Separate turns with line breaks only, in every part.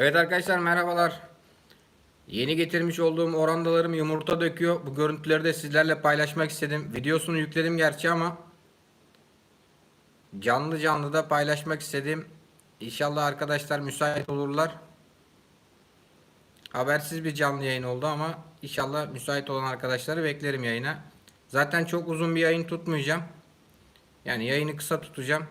Evet arkadaşlar merhabalar. Yeni getirmiş olduğum orandalarım yumurta döküyor. Bu görüntüleri de sizlerle paylaşmak istedim. Videosunu yükledim gerçi ama canlı canlı da paylaşmak istedim. İnşallah arkadaşlar müsait olurlar. Habersiz bir canlı yayın oldu ama inşallah müsait olan arkadaşları beklerim yayına. Zaten çok uzun bir yayın tutmayacağım. Yani yayını kısa tutacağım.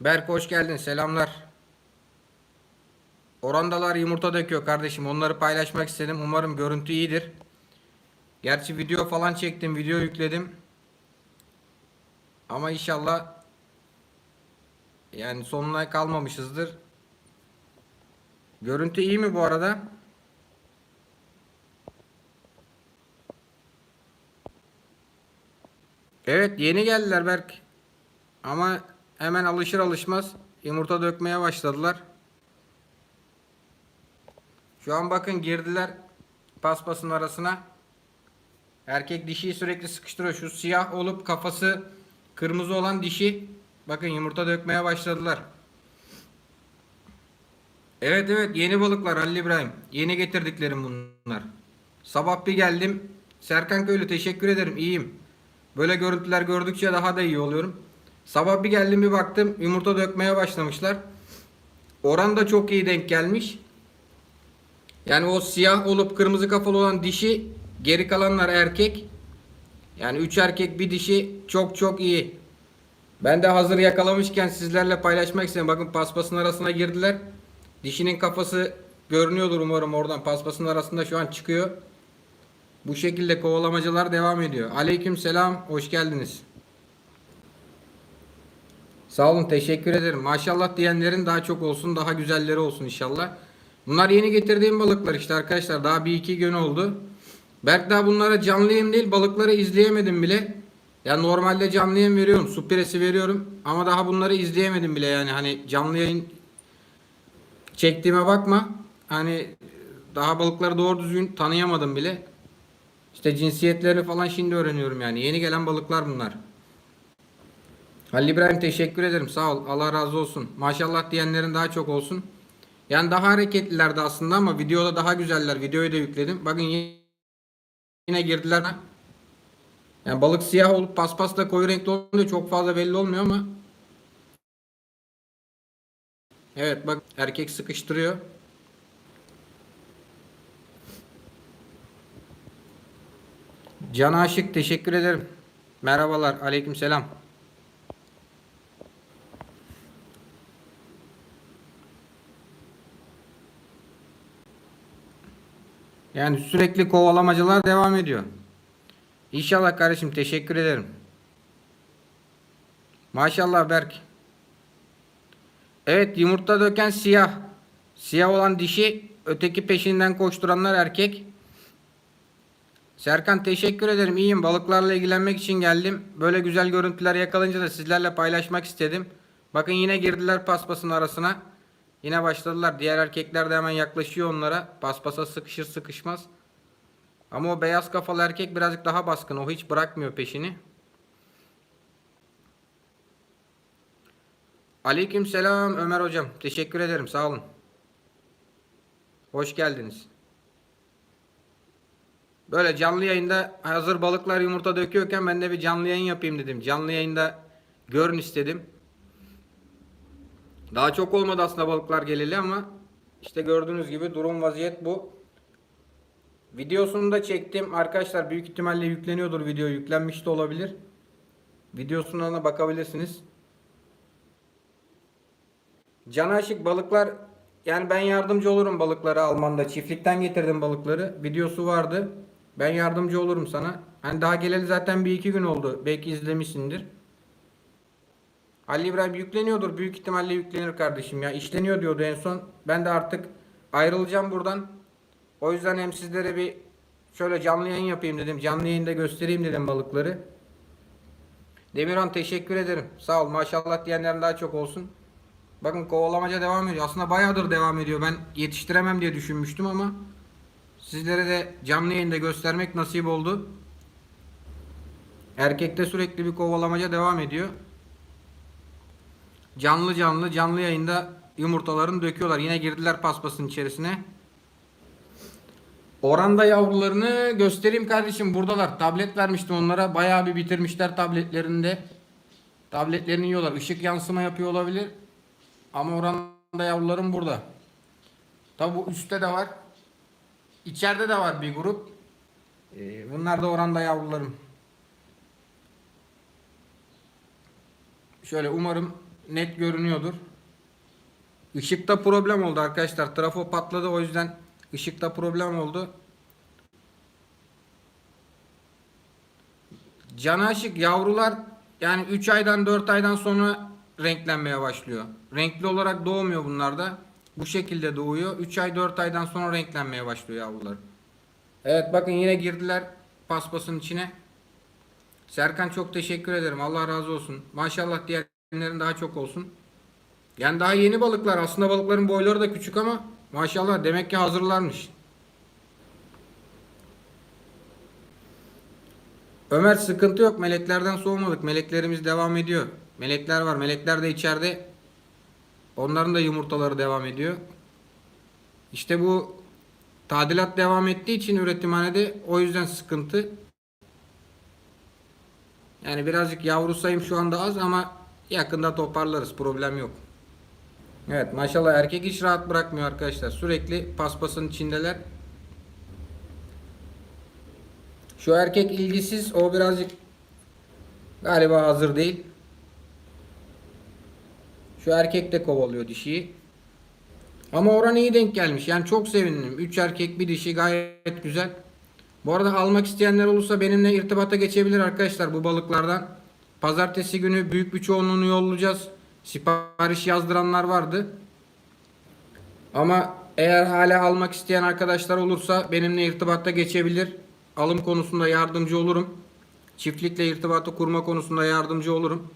Berk hoş geldin. Selamlar. Orandalar yumurta döküyor kardeşim. Onları paylaşmak istedim. Umarım görüntü iyidir. Gerçi video falan çektim. Video yükledim. Ama inşallah yani sonuna kalmamışızdır. Görüntü iyi mi bu arada? Evet yeni geldiler Berk. Ama hemen alışır alışmaz yumurta dökmeye başladılar. Şu an bakın girdiler paspasın arasına. Erkek dişiyi sürekli sıkıştırıyor. Şu siyah olup kafası kırmızı olan dişi bakın yumurta dökmeye başladılar. Evet evet yeni balıklar Halil İbrahim. Yeni getirdiklerim bunlar. Sabah bir geldim. Serkan Köylü teşekkür ederim iyiyim. Böyle görüntüler gördükçe daha da iyi oluyorum. Sabah bir geldim bir baktım yumurta dökmeye başlamışlar. Oran da çok iyi denk gelmiş. Yani o siyah olup kırmızı kafalı olan dişi geri kalanlar erkek. Yani 3 erkek bir dişi çok çok iyi. Ben de hazır yakalamışken sizlerle paylaşmak istedim. Bakın paspasın arasına girdiler. Dişinin kafası görünüyordur umarım oradan. Paspasın arasında şu an çıkıyor. Bu şekilde kovalamacılar devam ediyor. Aleyküm selam. Hoş geldiniz. Sağ olun. Teşekkür ederim. Maşallah diyenlerin daha çok olsun. Daha güzelleri olsun inşallah. Bunlar yeni getirdiğim balıklar işte arkadaşlar. Daha bir iki gün oldu. Belki daha bunlara canlı yem değil balıkları izleyemedim bile. Ya normalde canlı yem veriyorum. Su piresi veriyorum. Ama daha bunları izleyemedim bile yani. Hani canlı yayın çektiğime bakma. Hani daha balıkları doğru düzgün tanıyamadım bile. İşte cinsiyetlerini falan şimdi öğreniyorum yani. Yeni gelen balıklar bunlar. Halil İbrahim teşekkür ederim. Sağ ol. Allah razı olsun. Maşallah diyenlerin daha çok olsun. Yani daha hareketlilerdi aslında ama videoda daha güzeller. Videoyu da yükledim. Bakın yine girdiler. Yani balık siyah olup paspas da koyu renkli olunca çok fazla belli olmuyor ama Evet bak erkek sıkıştırıyor. Can Aşık teşekkür ederim. Merhabalar. Aleykümselam. Yani sürekli kovalamacılar devam ediyor. İnşallah kardeşim teşekkür ederim. Maşallah Berk. Evet yumurta döken siyah. Siyah olan dişi öteki peşinden koşturanlar erkek. Serkan teşekkür ederim. İyiyim. Balıklarla ilgilenmek için geldim. Böyle güzel görüntüler yakalayınca da sizlerle paylaşmak istedim. Bakın yine girdiler paspasın arasına. Yine başladılar. Diğer erkekler de hemen yaklaşıyor onlara. Paspasa sıkışır sıkışmaz. Ama o beyaz kafalı erkek birazcık daha baskın. O hiç bırakmıyor peşini. Aleyküm selam Ömer hocam. Teşekkür ederim. Sağ olun. Hoş geldiniz. Böyle canlı yayında hazır balıklar yumurta döküyorken ben de bir canlı yayın yapayım dedim. Canlı yayında görün istedim. Daha çok olmadı aslında balıklar geleli ama işte gördüğünüz gibi durum vaziyet bu. Videosunu da çektim. Arkadaşlar büyük ihtimalle yükleniyordur video. Yüklenmiş de olabilir. Videosuna da bakabilirsiniz. Can aşık balıklar yani ben yardımcı olurum balıkları almanda. Çiftlikten getirdim balıkları. Videosu vardı. Ben yardımcı olurum sana. Hani daha geleli zaten bir iki gün oldu. Belki izlemişsindir. Ali İbrahim yükleniyordur. Büyük ihtimalle yüklenir kardeşim ya. İşleniyor diyordu en son. Ben de artık ayrılacağım buradan. O yüzden hem sizlere bir şöyle canlı yayın yapayım dedim. Canlı yayında göstereyim dedim balıkları. Demirhan teşekkür ederim. Sağ ol. Maşallah diyenlerin daha çok olsun. Bakın kovalamaca devam ediyor. Aslında bayağıdır devam ediyor. Ben yetiştiremem diye düşünmüştüm ama sizlere de canlı yayında göstermek nasip oldu. Erkekte sürekli bir kovalamaca devam ediyor. Canlı canlı canlı yayında yumurtalarını döküyorlar. Yine girdiler paspasın içerisine. Oranda yavrularını göstereyim kardeşim buradalar. Tablet vermiştim onlara. Bayağı bir bitirmişler tabletlerinde. Tabletlerini yiyorlar. Işık yansıma yapıyor olabilir. Ama oranda yavrularım burada. Tabi bu üstte de var. İçeride de var bir grup. Ee, bunlar da oranda yavrularım. Şöyle umarım net görünüyordur. Işıkta problem oldu arkadaşlar. Trafo patladı o yüzden ışıkta problem oldu. Cana aşık yavrular yani 3 aydan 4 aydan sonra renklenmeye başlıyor. Renkli olarak doğmuyor bunlar da. Bu şekilde doğuyor. 3 ay 4 aydan sonra renklenmeye başlıyor yavrular. Evet bakın yine girdiler paspasın içine. Serkan çok teşekkür ederim. Allah razı olsun. Maşallah diğerlerin daha çok olsun. Yani daha yeni balıklar. Aslında balıkların boyları da küçük ama maşallah demek ki hazırlarmış. Ömer sıkıntı yok. Meleklerden soğumadık. Meleklerimiz devam ediyor. Melekler var. Melekler de içeride. Onların da yumurtaları devam ediyor. İşte bu tadilat devam ettiği için üretimhanede o yüzden sıkıntı. Yani birazcık yavru sayım şu anda az ama yakında toparlarız. Problem yok. Evet maşallah erkek hiç rahat bırakmıyor arkadaşlar. Sürekli paspasın içindeler. Şu erkek ilgisiz. O birazcık galiba hazır değil. Şu erkek de kovalıyor dişiyi. Ama oran iyi denk gelmiş. Yani çok sevindim. 3 erkek bir dişi gayet güzel. Bu arada almak isteyenler olursa benimle irtibata geçebilir arkadaşlar bu balıklardan. Pazartesi günü büyük bir çoğunluğunu yollayacağız. Sipariş yazdıranlar vardı. Ama eğer hala almak isteyen arkadaşlar olursa benimle irtibata geçebilir. Alım konusunda yardımcı olurum. Çiftlikle irtibatı kurma konusunda yardımcı olurum.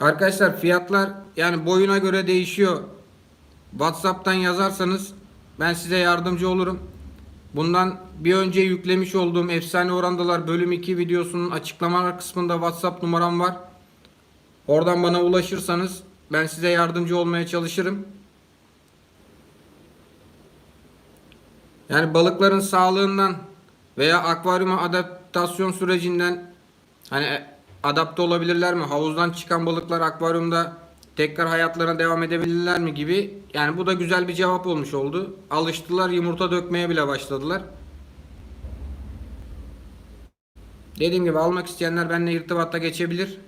Arkadaşlar fiyatlar yani boyuna göre değişiyor. WhatsApp'tan yazarsanız ben size yardımcı olurum. Bundan bir önce yüklemiş olduğum Efsane Orandalar bölüm 2 videosunun açıklamalar kısmında WhatsApp numaram var. Oradan bana ulaşırsanız ben size yardımcı olmaya çalışırım. Yani balıkların sağlığından veya akvaryuma adaptasyon sürecinden hani adapte olabilirler mi? Havuzdan çıkan balıklar akvaryumda tekrar hayatlarına devam edebilirler mi gibi. Yani bu da güzel bir cevap olmuş oldu. Alıştılar yumurta dökmeye bile başladılar. Dediğim gibi almak isteyenler benimle irtibatta geçebilir.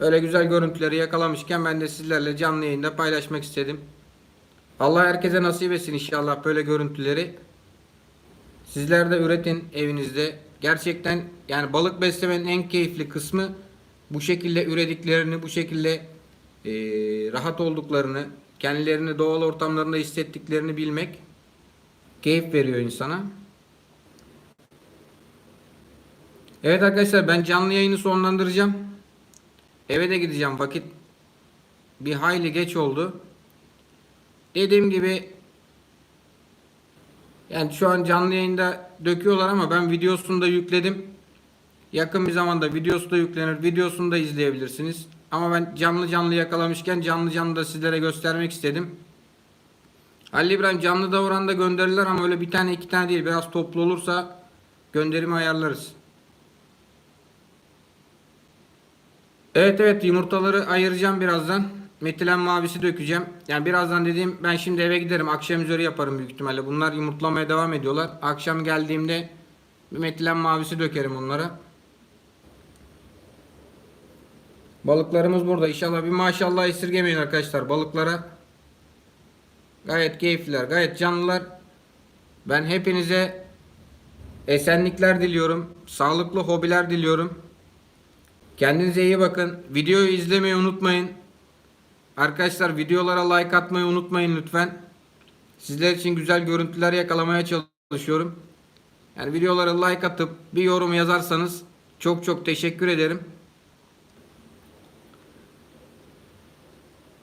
Öyle güzel görüntüleri yakalamışken ben de sizlerle canlı yayında paylaşmak istedim. Allah herkese nasip etsin inşallah böyle görüntüleri. Sizler de üretin evinizde. Gerçekten yani balık beslemenin en keyifli kısmı bu şekilde ürediklerini, bu şekilde e, rahat olduklarını, kendilerini doğal ortamlarında hissettiklerini bilmek keyif veriyor insana. Evet arkadaşlar ben canlı yayını sonlandıracağım. Eve de gideceğim. Vakit bir hayli geç oldu. Dediğim gibi yani şu an canlı yayında döküyorlar ama ben videosunu da yükledim. Yakın bir zamanda videosu da yüklenir. Videosunu da izleyebilirsiniz. Ama ben canlı canlı yakalamışken canlı canlı da sizlere göstermek istedim. Ali İbrahim canlı da oranda gönderirler ama öyle bir tane iki tane değil. Biraz toplu olursa gönderimi ayarlarız. Evet evet yumurtaları ayıracağım birazdan. Metilen mavisi dökeceğim. Yani birazdan dediğim ben şimdi eve giderim. Akşam üzeri yaparım büyük ihtimalle. Bunlar yumurtlamaya devam ediyorlar. Akşam geldiğimde metilen mavisi dökerim onlara. Balıklarımız burada. İnşallah bir maşallah esirgemeyin arkadaşlar balıklara. Gayet keyifliler, gayet canlılar. Ben hepinize esenlikler diliyorum. Sağlıklı hobiler diliyorum. Kendinize iyi bakın. Videoyu izlemeyi unutmayın. Arkadaşlar videolara like atmayı unutmayın lütfen. Sizler için güzel görüntüler yakalamaya çalışıyorum. Yani videolara like atıp bir yorum yazarsanız çok çok teşekkür ederim.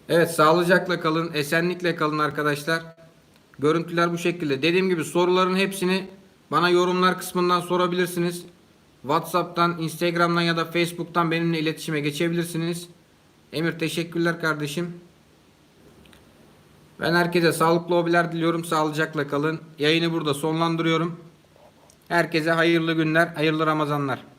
Evet sağlıcakla kalın, esenlikle kalın arkadaşlar. Görüntüler bu şekilde. Dediğim gibi soruların hepsini bana yorumlar kısmından sorabilirsiniz. WhatsApp'tan, Instagram'dan ya da Facebook'tan benimle iletişime geçebilirsiniz. Emir teşekkürler kardeşim. Ben herkese sağlıklı hobiler diliyorum. Sağlıcakla kalın. Yayını burada sonlandırıyorum. Herkese hayırlı günler, hayırlı Ramazanlar.